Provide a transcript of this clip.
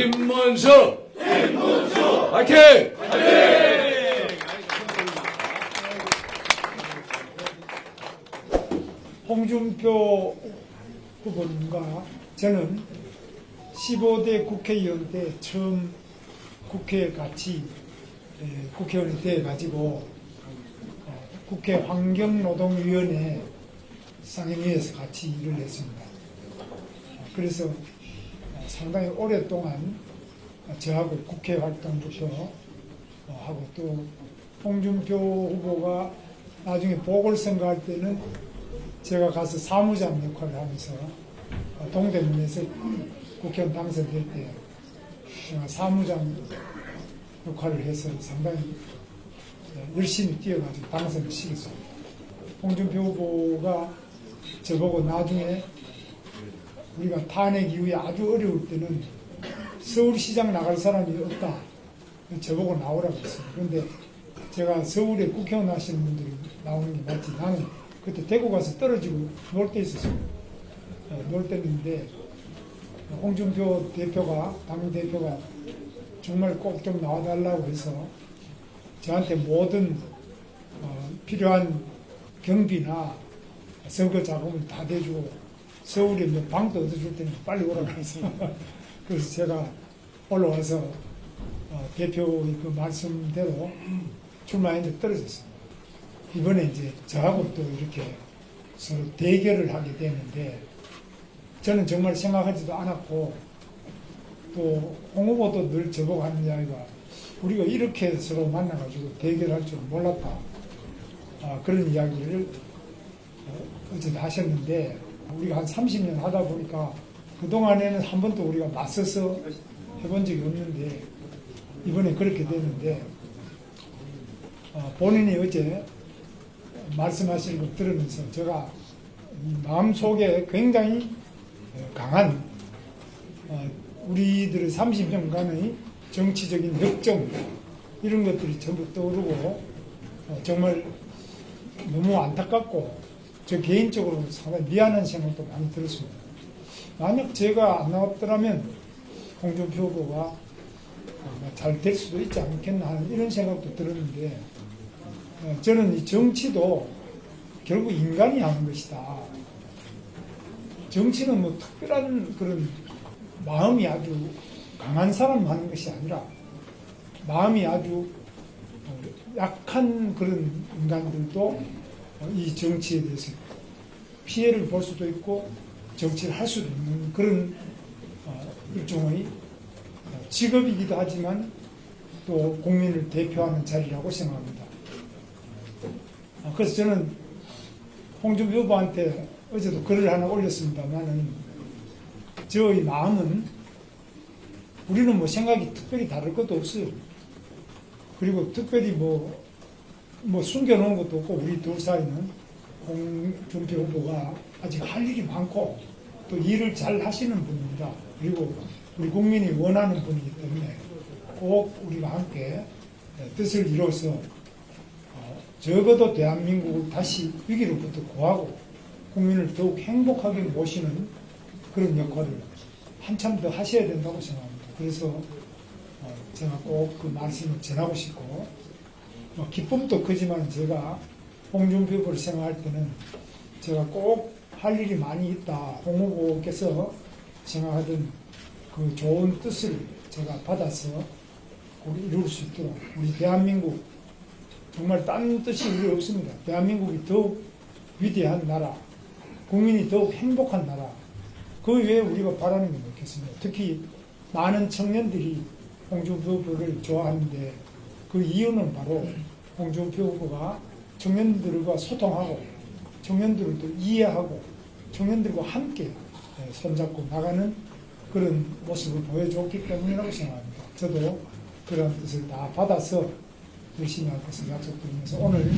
김문수! 김문수! 화이팅! 홍준표 후보님과 저는 15대 국회의원 때 처음 국회에 같이 에, 국회의원이 돼 가지고 어, 국회 환경노동위원회 상임위에서 같이 일을 했습니다. 어, 그래서 어, 상당히 오랫동안 저하고 국회 활동부터 어, 하고 또 홍준표 후보가 나중에 보궐선거 할 때는 제가 가서 사무장 역할을 하면서 어, 동대문에서 국회의원 당선될 때 제가 사무장 역할을 해서 상당히 어, 열심히 뛰어가지고 당선을 시켰습니다. 홍준표 후보가 저보고 나중에 우리가 탄핵 이후에 아주 어려울 때는 서울시장 나갈 사람이 없다. 저보고 나오라고 했어요. 그런데 제가 서울에 국회의원 하시는 분들이 나오는 게 맞지. 나는 그때 대구 가서 떨어지고 놀 때 있었어요. 어, 놀 때인데 홍준표 대표가 당 대표가 정말 꼭 좀 나와달라고 해서 저한테 모든 어, 필요한 경비나 선거 자금을 다 대주고 서울에 뭐 방도 얻어줄 테니까 빨리 오라고 해서 그래서 제가 올라와서 어, 대표의 그 말씀대로 출마했는데 떨어졌어요. 이번에 이제 저하고 또 이렇게 서로 대결을 하게 되는데 저는 정말 생각하지도 않았고 또 홍 후보도 늘 저보고 하는 이야기가 우리가 이렇게 서로 만나가지고 대결할 줄 몰랐다. 아, 그런 이야기를 어, 어제 하셨는데 우리가 한 30년 하다 보니까 그동안에는 한 번도 우리가 맞서서 해본 적이 없는데 이번에 그렇게 됐는데 어, 본인이 어제 말씀하시는 걸 들으면서 제가 이 마음속에 굉장히 어, 강한 어, 우리들의 30년간의 정치적인 역정 이런 것들이 전부 떠오르고 어, 정말 너무 안타깝고 저 개인적으로 상당히 미안한 생각도 많이 들었습니다. 만약 제가 안 나왔더라면 홍준표 후보가 잘 될 수도 있지 않겠나 하는 이런 생각도 들었는데 어, 저는 이 정치도 결국 인간이 하는 것이다. 정치는 뭐 특별한 그런 마음이 아주 강한 사람 하는 것이 아니라 마음이 아주 어, 약한 그런 인간들도 어, 이 정치에 대해서 피해를 볼 수도 있고 정치를 할 수도 있는 그런 어, 일종의 어, 직업이기도 하지만 또 국민을 대표하는 자리라고 생각합니다. 아, 그래서 저는 홍준표 후보한테 어제도 글을 하나 올렸습니다만은 저의 마음은 우리는 뭐 생각이 특별히 다를 것도 없어요. 그리고 특별히 뭐, 뭐 숨겨놓은 것도 없고 우리 둘 사이는 홍준표 후보가 아직 할 일이 많고 또 일을 잘 하시는 분입니다. 그리고 우리 국민이 원하는 분이기 때문에 꼭 우리가 함께 뜻을 이뤄서 어, 적어도 대한민국을 다시 위기로부터 구하고 국민을 더욱 행복하게 모시는 그런 역할을 한참 더 하셔야 된다고 생각합니다. 그래서 어, 제가 꼭 그 말씀을 전하고 싶고 뭐 기쁨도 크지만 제가 홍준표 후보를 생각할 때는 제가 꼭 할 일이 많이 있다. 홍 후보께서 생각하던 그 좋은 뜻을 제가 받아서 꼭 이룰 수 있도록 우리 대한민국 정말 딴 뜻이 우리 없습니다. 대한민국이 더욱 위대한 나라, 국민이 더욱 행복한 나라. 그 외에 우리가 바라는 게 뭐겠습니까? 특히 많은 청년들이 홍준표 후보를 좋아하는데 그 이유는 바로 홍준표 후보가 청년들과 소통하고 청년들을 또 이해하고 청년들과 함께 예, 손잡고 나가는 그런 모습을 보여줬기 때문이라고 생각합니다. 저도 그런 뜻을 다 받아서 열심히 할 것을 약속드리면서 오늘